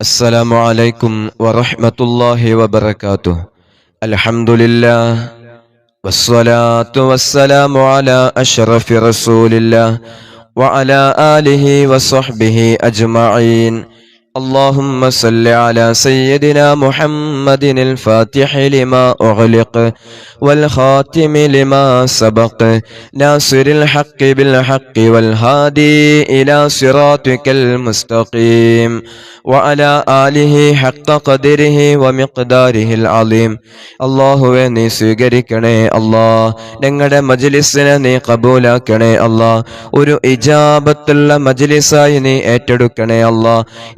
السلام عليكم ورحمة الله وبركاته. الحمد لله والصلاة والسلام على أشرف رسول الله وعلى آله وصحبه أجمعين. اللهم صل على سيدنا محمد الفاتح لما أغلق والخاتم لما سبق ناصر الحق بالحق والهادي إلى صراطك المستقيم وعلى آله حق قدره ومقداره العظيم അള്ളാഹുവെ നീ സ്വീകരിക്കണേ അല്ലാ ഞങ്ങളുടെ മജ്ലിസിനെ നീ കബൂലാക്കണേ അല്ലാ ഒരു ഇജാബത്തുള്ള മജ്ലിസായി നീ ഏറ്റെടുക്കണേ അല്ലാ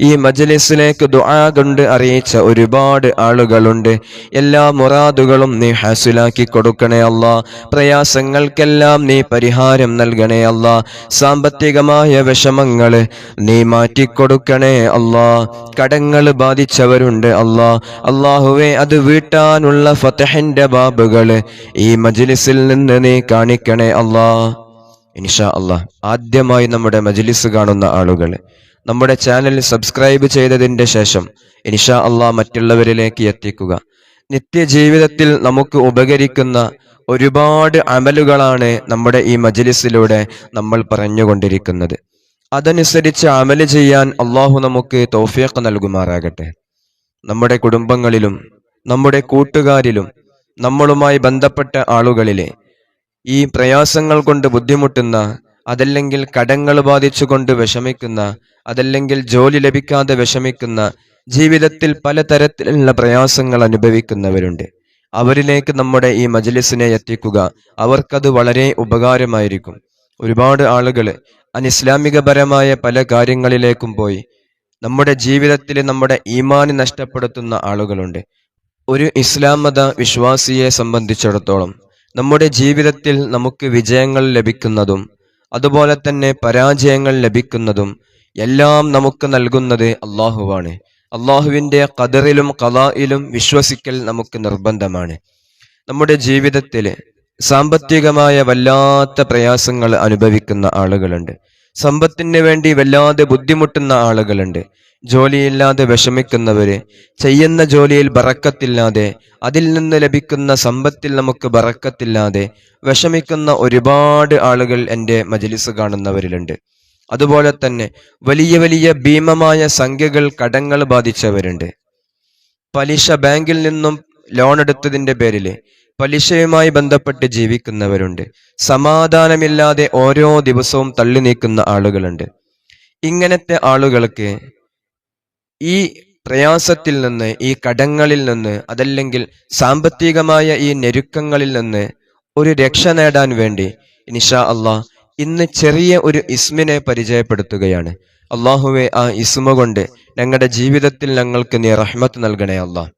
ഈ മജ്ലിസിലേക്ക് ദുആ കൊണ്ട് അറിയിച്ച ഒരുപാട് ആളുകളുണ്ട്. എല്ലാ മുറാദുകളും നീ ഹാസിലാക്കി കൊടുക്കണേ അല്ല. പ്രയാസങ്ങൾക്കെല്ലാം നീ പരിഹാരം നൽകണേ അല്ല. സാമ്പത്തികമായ വിഷമങ്ങൾ നീ മാറ്റിക്കൊടുക്കണേ അല്ലാ. കടങ്ങൾ ബാധിച്ചവരുണ്ട് അല്ലാ. അള്ളാഹുവെ അത് വീട്ടാനുള്ള ഫതഹിന്റെ ബാബുകൾ ഈ മജ്ലിസിൽ നിന്ന് നീ കാണിക്കണേ അല്ലാ. ഇൻഷാ അല്ലാ. ആദ്യമായി നമ്മുടെ മജ്ലിസ് കാണുന്ന ആളുകൾ നമ്മുടെ ചാനൽ സബ്സ്ക്രൈബ് ചെയ്തതിന്റെ ശേഷം ഇൻഷാ അല്ലാ മറ്റുള്ളവരിലേക്ക് എത്തിക്കുക. നിത്യജീവിതത്തിൽ നമുക്ക് ഉപകരിക്കുന്ന ഒരുപാട് അമലുകളാണ് നമ്മുടെ ഈ മജലിസിലൂടെ നമ്മൾ പറഞ്ഞുകൊണ്ടിരിക്കുന്നത്. അതനുസരിച്ച് അമൽ ചെയ്യാൻ അള്ളാഹു നമുക്ക് തൗഫീഖ് നൽകുമാറാകട്ടെ. നമ്മുടെ കുടുംബങ്ങളിലും നമ്മുടെ കൂട്ടുകാരിലും നമ്മളുമായി ബന്ധപ്പെട്ട ആളുകളിലെ ഈ പ്രയാസങ്ങൾ കൊണ്ട് ബുദ്ധിമുട്ടുന്ന അതല്ലെങ്കിൽ കടങ്ങൾ ബാധിച്ചുകൊണ്ട് വിഷമിക്കുന്ന അതല്ലെങ്കിൽ ജോലി ലഭിക്കാതെ വിഷമിക്കുന്ന ജീവിതത്തിൽ പലതരത്തിലുള്ള പ്രയാസങ്ങൾ അനുഭവിക്കുന്നവരുണ്ട്. അവരിലേക്ക് നമ്മുടെ ഈ മജലിസിനെ എത്തിക്കുക അവർക്കത് വളരെ ഉപകാരമായിരിക്കും. ഒരുപാട് ആളുകൾ അനിസ്ലാമികപരമായ പല കാര്യങ്ങളിലേക്കും പോയി നമ്മുടെ ജീവിതത്തിൽ നമ്മുടെ ഈമാന് നഷ്ടപ്പെടുത്തുന്ന ആളുകളുണ്ട്. ഒരു ഇസ്ലാം മത വിശ്വാസിയെ സംബന്ധിച്ചിടത്തോളം നമ്മുടെ ജീവിതത്തിൽ നമുക്ക് വിജയങ്ങൾ ലഭിക്കുന്നതും അതുപോലെ തന്നെ പരാജയങ്ങൾ ലഭിക്കുന്നതും എല്ലാം നമുക്ക് നൽകുന്നത് അള്ളാഹുവാണ്. അള്ളാഹുവിന്റെ കതറിലും കലായിലും വിശ്വസിക്കൽ നമുക്ക് നിർബന്ധമാണ്. നമ്മുടെ ജീവിതത്തിൽ സാമ്പത്തികമായ വല്ലാത്ത പ്രയാസങ്ങൾ അനുഭവിക്കുന്ന ആളുകളുണ്ട്. സമ്പത്തിന് വേണ്ടി വല്ലാതെ ബുദ്ധിമുട്ടുന്ന ആളുകളുണ്ട്. ജോലിയില്ലാതെ വിഷമിക്കുന്നവര് ചെയ്യുന്ന ജോലിയിൽ ബറക്കത്തില്ലാതെ അതിൽ നിന്ന് ലഭിക്കുന്ന സമ്പത്തിൽ നമുക്ക് ബറക്കത്തില്ലാതെ വിഷമിക്കുന്ന ഒരുപാട് ആളുകൾ എന്റെ മജലിസ് കാണുന്നവരിലുണ്ട്. അതുപോലെ തന്നെ വലിയ വലിയ ഭീമമായ സംഖ്യകൾ കടങ്ങൾ ബാധിച്ചവരുണ്ട്. പലിശ ബാങ്കിൽ നിന്നും ലോൺ എടുത്തതിന്റെ പേരിൽ പലിശയുമായി ബന്ധപ്പെട്ട് ജീവിക്കുന്നവരുണ്ട്. സമാധാനമില്ലാതെ ഓരോ ദിവസവും തള്ളി നീക്കുന്ന ആളുകളുണ്ട്. ഇങ്ങനത്തെ ആളുകൾക്ക് ഈ പ്രയാസത്തിൽ നിന്ന് ഈ കടങ്ങളിൽ നിന്ന് അതല്ലെങ്കിൽ സാമ്പത്തികമായ ഈ ഞെരുക്കങ്ങളിൽ നിന്ന് ഒരു രക്ഷ നേടാൻ വേണ്ടി നിഷാ അള്ളാഹ് ഇന്ന് ചെറിയ ഒരു ഇസ്മിനെ പരിചയപ്പെടുത്തുകയാണ്. അള്ളാഹുവെ ആ ഇസ്മ കൊണ്ട് ഞങ്ങളുടെ ജീവിതത്തിൽ ഞങ്ങൾക്ക് നീ റഹ്മത്ത് നൽകണേ അള്ളാഹ്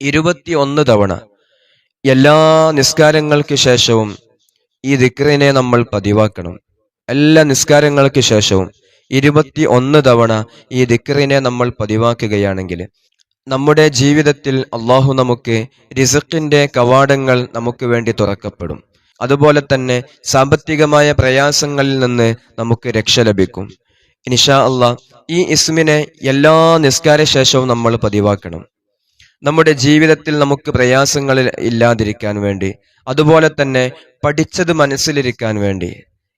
ഇരുപത്തി ഒന്ന് തവണ എല്ലാ നിസ്കാരങ്ങൾക്ക് ശേഷവും ഈ ദിക്റിനെ നമ്മൾ പതിവാക്കണം. എല്ലാ നിസ്കാരങ്ങൾക്ക് ശേഷവും ഇരുപത്തി ഒന്ന് തവണ ഈ ദിക്റിനെ നമ്മൾ പതിവാക്കുകയാണെങ്കിൽ നമ്മുടെ ജീവിതത്തിൽ അള്ളാഹു നമുക്ക് റിസക്കിന്റെ കവാടങ്ങൾ നമുക്ക് വേണ്ടി തുറക്കപ്പെടും. അതുപോലെ തന്നെ സാമ്പത്തികമായ പ്രയാസങ്ങളിൽ നിന്ന് നമുക്ക് രക്ഷ ലഭിക്കും. ഇൻഷാ അള്ളാഹ് ഈ ഇസ്മിനെ എല്ലാ നിസ്കാര ശേഷവും നമ്മൾ പതിവാക്കണം. നമ്മുടെ ജീവിതത്തിൽ നമുക്ക് പ്രയാസങ്ങൾ ഇല്ലാതിരിക്കാൻ വേണ്ടി അതുപോലെ തന്നെ പഠിച്ചത് മനസ്സിലിരിക്കാൻ വേണ്ടി.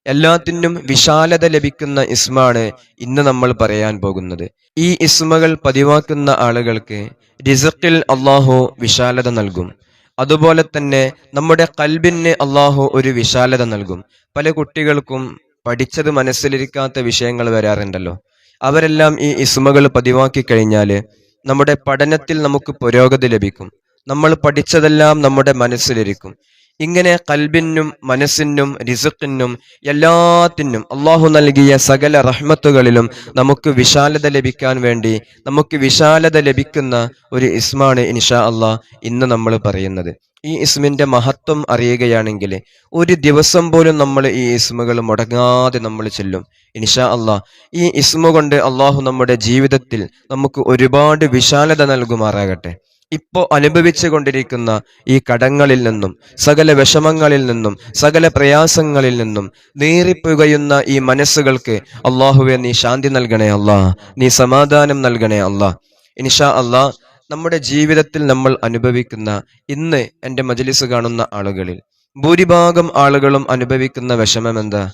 എല്ലാത്തിനും വിശാലത ലഭിക്കുന്ന ഇസ്മാണ് ഇന്ന് നമ്മൾ പറയാൻ പോകുന്നത്. ഈ ഇസ്മകൾ പതിവാക്കുന്ന ആളുകൾക്ക് റിസക്കിൽ അള്ളാഹു വിശാലത നൽകും. അതുപോലെ തന്നെ നമ്മുടെ കൽബിന് അള്ളാഹു ഒരു വിശാലത നൽകും. പല കുട്ടികൾക്കും പഠിച്ചത് മനസ്സിലിരിക്കാത്ത വിഷയങ്ങൾ വരാറുണ്ടല്ലോ. അവരെല്ലാം ഈ ഇസ്മകൾ പതിവാക്കി കഴിഞ്ഞാൽ നമ്മുടെ പഠനത്തിൽ നമുക്ക് പുരോഗതി ലഭിക്കും. നമ്മൾ പഠിച്ചതെല്ലാം നമ്മുടെ മനസ്സിലിരിക്കും. ഇങ്ങനെ കൽബിനും മനസ്സിനും റിസുക്കിനും എല്ലാത്തിനും അള്ളാഹു നൽകിയ സകല റഹ്മത്തുകളിലും നമുക്ക് വിശാലത ലഭിക്കാൻ വേണ്ടി നമുക്ക് വിശാലത ലഭിക്കുന്ന ഒരു ഇസ്മാണ് ഇൻഷാ അള്ളാഹ് ഇന്ന് നമ്മൾ പറയുന്നത്. ഈ ഇസ്മിന്റെ മഹത്വം അറിയുകയാണെങ്കിൽ ഒരു ദിവസം പോലും നമ്മൾ ഈ ഇസ്മുകൾ മുടങ്ങാതെ നമ്മൾ ചെല്ലും. ഇൻഷാ അള്ളാഹ് ഈ ഇസ്മ കൊണ്ട് അള്ളാഹു നമ്മുടെ ജീവിതത്തിൽ നമുക്ക് ഒരുപാട് വിശാലത നൽകുമാറാകട്ടെ. ഇപ്പോൾ അനുഭവിച്ചു കൊണ്ടിരിക്കുന്ന ഈ കടങ്ങളിൽ നിന്നും സകല വിഷമങ്ങളിൽ നിന്നും സകല പ്രയാസങ്ങളിൽ നിന്നും നീറിപ്പുകയുന്ന ഈ മനസ്സുകൾക്ക് അള്ളാഹുവെ നീ ശാന്തി നൽകണേ അല്ലാ. നീ സമാധാനം നൽകണേ അല്ലാ. ഇൻഷാ അല്ലാ നമ്മുടെ ജീവിതത്തിൽ നമ്മൾ അനുഭവിക്കുന്ന ഇന്ന് എന്റെ മജലിസ് കാണുന്ന ആളുകളിൽ ഭൂരിഭാഗം ആളുകളും അനുഭവിക്കുന്ന വിഷമം എന്താ?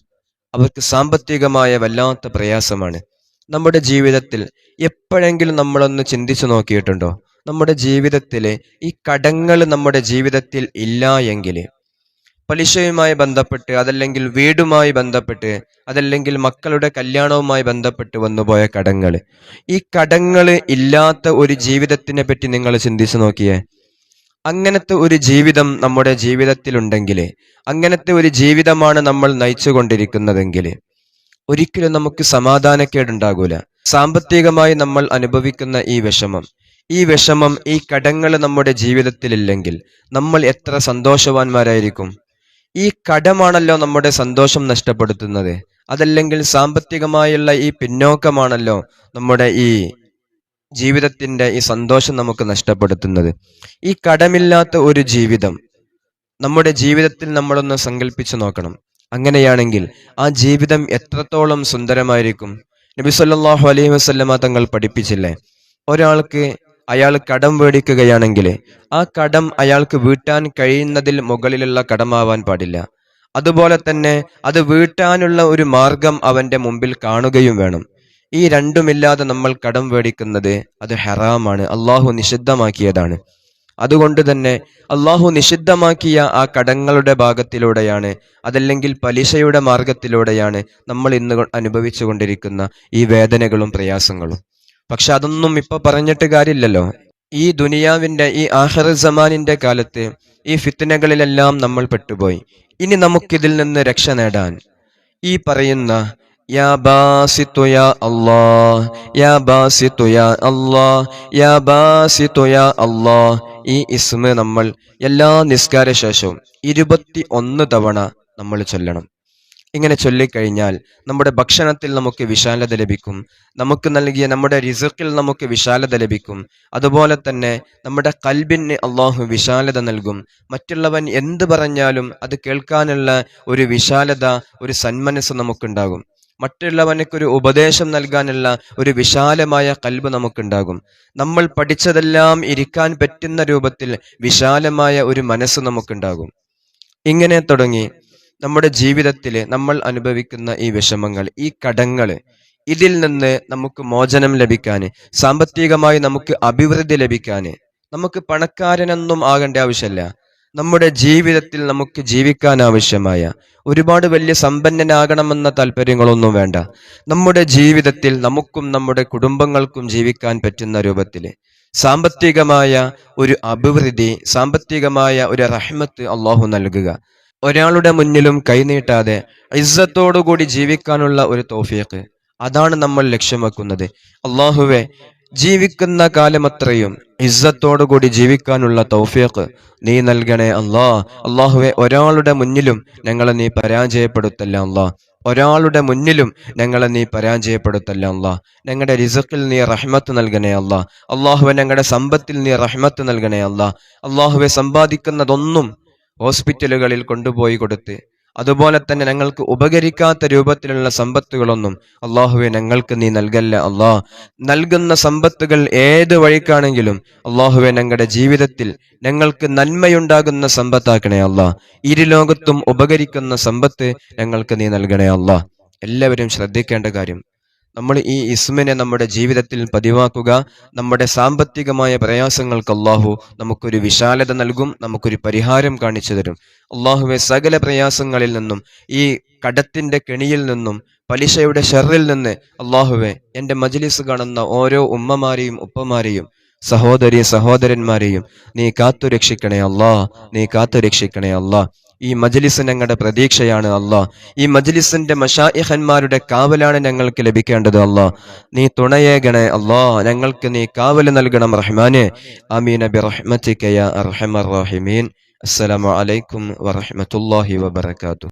അവർക്ക് സാമ്പത്തികമായ വല്ലാത്ത പ്രയാസമാണ്. നമ്മുടെ ജീവിതത്തിൽ എപ്പോഴെങ്കിലും നമ്മളൊന്ന് ചിന്തിച്ചു നോക്കിയിട്ടുണ്ടോ? നമ്മുടെ ജീവിതത്തിൽ ഈ കടങ്ങൾ നമ്മുടെ ജീവിതത്തിൽ ഇല്ല എങ്കിൽ പലിശയുമായി ബന്ധപ്പെട്ട് അതല്ലെങ്കിൽ വീടുമായി ബന്ധപ്പെട്ട് അതല്ലെങ്കിൽ മക്കളുടെ കല്യാണവുമായി ബന്ധപ്പെട്ട് വന്നുപോയ കടങ്ങൾ ഈ കടങ്ങൾ ഇല്ലാത്ത ഒരു ജീവിതത്തിനെ പറ്റി നിങ്ങൾ ചിന്തിച്ചു നോക്കിയേ. അങ്ങനത്തെ ഒരു ജീവിതം നമ്മുടെ ജീവിതത്തിലുണ്ടെങ്കിൽ അങ്ങനത്തെ ഒരു ജീവിതമാണ് നമ്മൾ നയിച്ചുകൊണ്ടിരിക്കുന്നതെങ്കിൽ ഒരിക്കലും നമുക്ക് സമാധാനക്കേടുണ്ടാകൂല. സാമ്പത്തികമായി നമ്മൾ അനുഭവിക്കുന്ന ഈ വിഷമം ഈ വിഷമം ഈ കടങ്ങൾ നമ്മുടെ ജീവിതത്തിലില്ലെങ്കിൽ നമ്മൾ എത്ര സന്തോഷവാന്മാരായിരിക്കും? ഈ കടമാണല്ലോ നമ്മുടെ സന്തോഷം നഷ്ടപ്പെടുത്തുന്നത്. അതല്ലെങ്കിൽ സാമ്പത്തികമായുള്ള ഈ പിന്നോക്കമാണല്ലോ നമ്മുടെ ഈ ജീവിതത്തിന്റെ ഈ സന്തോഷം നമുക്ക് നഷ്ടപ്പെടുത്തുന്നത്. ഈ കടമില്ലാത്ത ഒരു ജീവിതം നമ്മുടെ ജീവിതത്തിൽ നമ്മളൊന്ന് സങ്കല്പിച്ചു നോക്കണം. അങ്ങനെയാണെങ്കിൽ ആ ജീവിതം എത്രത്തോളം സുന്ദരമായിരിക്കും? നബി സല്ലല്ലാഹു അലൈഹി വസല്ലമ തങ്ങൾ പഠിപ്പിച്ചില്ലേ? ഒരാൾക്ക് അയാൾ കടം മേടിക്കുകയാണെങ്കിൽ ആ കടം അയാൾക്ക് വീട്ടാൻ കഴിയുന്നതിൽ മുകളിലുള്ള കടമാവാൻ പാടില്ല. അതുപോലെ തന്നെ അത് വീട്ടാനുള്ള ഒരു മാർഗം അവന്റെ മുമ്പിൽ കാണുകയും വേണം. ഈ രണ്ടുമില്ലാതെ നമ്മൾ കടം മേടിക്കുന്നത് അത് ഹെറാമാണ് അള്ളാഹു നിഷിദ്ധമാക്കിയതാണ്. അതുകൊണ്ട് തന്നെ അള്ളാഹു നിഷിദ്ധമാക്കിയ ആ കടങ്ങളുടെ ഭാഗത്തിലൂടെയാണ് അതല്ലെങ്കിൽ പലിശയുടെ മാർഗത്തിലൂടെയാണ് നമ്മൾ ഇന്ന് അനുഭവിച്ചു കൊണ്ടിരിക്കുന്ന ഈ വേദനകളും പ്രയാസങ്ങളും. പക്ഷെ അതൊന്നും ഇപ്പൊ പറഞ്ഞിട്ട് കാര്യമില്ലല്ലോ. ഈ ദുനിയാവിന്റെ ഈ ആഹർ സമാനിന്റെ കാലത്ത് ഈ ഫിത്തനകളിലെല്ലാം നമ്മൾ പെട്ടുപോയി. ഇനി നമുക്കിതിൽ നിന്ന് രക്ഷ നേടാൻ ഈ പറയുന്ന യാ യാ യാ ഈ ഇസ്മ നമ്മൾ എല്ലാ നിസ്കാര ശേഷവും ഇരുപത്തി ഒന്ന് തവണ നമ്മൾ ചൊല്ലണം. ഇങ്ങനെ ചൊല്ലിക്കഴിഞ്ഞാൽ നമ്മുടെ ഭക്ഷണത്തിൽ നമുക്ക് വിശാലത ലഭിക്കും. നമുക്ക് നൽകിയ നമ്മുടെ റിസക്കിൽ നമുക്ക് വിശാലത ലഭിക്കും. അതുപോലെ തന്നെ നമ്മുടെ കൽബിന് അള്ളാഹു വിശാലത നൽകും. മറ്റുള്ളവൻ എന്ത് പറഞ്ഞാലും അത് കേൾക്കാനുള്ള ഒരു വിശാലത ഒരു സന്മനസ് നമുക്കുണ്ടാകും. മറ്റുള്ളവനക്കൊരു ഉപദേശം നൽകാനുള്ള ഒരു വിശാലമായ കൽബ് നമുക്കുണ്ടാകും. നമ്മൾ പഠിച്ചതെല്ലാം ഇരിക്കാൻ പറ്റുന്ന രൂപത്തിൽ വിശാലമായ ഒരു മനസ്സ് നമുക്കുണ്ടാകും. ഇങ്ങനെ തുടങ്ങി. നമ്മുടെ ജീവിതത്തിൽ നമ്മൾ അനുഭവിക്കുന്ന ഈ വിഷമങ്ങൾ ഈ കടങ്ങൾ ഇതിൽ നിന്ന് നമുക്ക് മോചനം ലഭിക്കാൻ സാമ്പത്തികമായി നമുക്ക് അഭിവൃദ്ധി ലഭിക്കാൻ നമുക്ക് പണക്കാരനൊന്നും ആകേണ്ട ആവശ്യമില്ല നമ്മുടെ ജീവിതത്തിൽ നമുക്ക് ജീവിക്കാൻ ആവശ്യമായ ഒരുപാട് വലിയ സമ്പന്നനാകണമെന്ന താല്പര്യങ്ങളൊന്നും വേണ്ട. നമ്മുടെ ജീവിതത്തിൽ നമുക്കും നമ്മുടെ കുടുംബങ്ങൾക്കും ജീവിക്കാൻ പറ്റുന്ന രൂപത്തിൽ സാമ്പത്തികമായ ഒരു അഭിവൃദ്ധി സാമ്പത്തികമായ ഒരു റഹ്മത്ത് അള്ളാഹു നൽകുക. ഒരാളുടെ മുന്നിലും കൈനീട്ടാതെ ഇസ്സത്തോടുകൂടി ജീവിക്കാനുള്ള ഒരു തോഫിയക്ക് അതാണ് നമ്മൾ ലക്ഷ്യം വെക്കുന്നത് അള്ളാഹുവെ ജീവിക്കുന്ന കാലമത്രയും ഇസ്സത്തോടുകൂടി ജീവിക്കാനുള്ള തൗഫീഖ് നീ നൽകണേ അല്ലാ. അള്ളാഹുവെ ഒരാളുടെ മുന്നിലും ഞങ്ങളെ നീ പരാജയപ്പെടുത്തല്ല അല്ലാ. ഒരാളുടെ മുന്നിലും ഞങ്ങളെ നീ പരാജയപ്പെടുത്തല്ല അല്ലാ. ഞങ്ങളുടെ റിസക്കിൽ നീ റഹ്മത്ത് നൽകണേ അല്ലാ. അള്ളാഹുവെ ഞങ്ങളുടെ സമ്പത്തിൽ നീ റഹ്മത്ത് നൽകണേ അല്ലാ. അള്ളാഹുവെ സമ്പാദിക്കുന്നതൊന്നും ഹോസ്പിറ്റലുകളിൽ കൊണ്ടുപോയി കൊടുത്ത്. അതുപോലെ തന്നെ ഞങ്ങൾക്ക് ഉപകരിക്കാത്ത രൂപത്തിലുള്ള സമ്പത്തുകളൊന്നും അള്ളാഹുവെ ഞങ്ങൾക്ക് നീ നൽകല്ല അള്ളാ. നൽകുന്ന സമ്പത്തുകൾ ഏത് വഴിക്കാണെങ്കിലും അള്ളാഹുവെ ഞങ്ങളുടെ ജീവിതത്തിൽ ഞങ്ങൾക്ക് നന്മയുണ്ടാകുന്ന സമ്പത്താക്കണേ അള്ളാ. ഇരുലോകത്തും ഉപകരിക്കുന്ന സമ്പത്ത് ഞങ്ങൾക്ക് നീ നൽകണേ അള്ളാ. എല്ലാവരും ശ്രദ്ധിക്കേണ്ട കാര്യം നമ്മൾ ഈ ഇസ്മിനെ നമ്മുടെ ജീവിതത്തിൽ പതിവാക്കുക നമ്മുടെ സാമ്പത്തികമായ പ്രയാസങ്ങൾക്ക് അള്ളാഹു നമുക്കൊരു വിശാലത നൽകും നമുക്കൊരു പരിഹാരം കാണിച്ചു തരും. അള്ളാഹുവെ സകല പ്രയാസങ്ങളിൽ നിന്നും ഈ കടത്തിന്റെ കെണിയിൽ നിന്നും പലിശയുടെ ഷെറിൽ നിന്ന് അള്ളാഹുവെ എന്റെ മജ്ലിസ് കാണുന്ന ഓരോ ഉമ്മമാരെയും ഉപ്പമാരെയും സഹോദരി സഹോദരന്മാരെയും നീ കാത്തു രക്ഷിക്കണേ അല്ലാ നീ കാത്തു രക്ഷിക്കണേ അല്ലാ ഈ മജ്ലിസ് ഞങ്ങളുടെ പ്രതീക്ഷയാണ് അല്ലാ ഈ മജ്ലിസിന്റെ മഷായിഹന്മാരുടെ കാവലാണ് ഞങ്ങൾക്ക് ലഭിക്കേണ്ടത് അല്ലാ നീ തുണയേകണേ അല്ലാ ഞങ്ങൾക്ക് നീ കാവൽ നൽകണം റഹ്മാനെ. അമീൻ ബിറഹ്മതിക യാ അർഹമർ റഹീമീൻ. അസ്സലാമു അലൈക്കും വറഹ്മത്തുള്ളാഹി വബറകാതുഹു.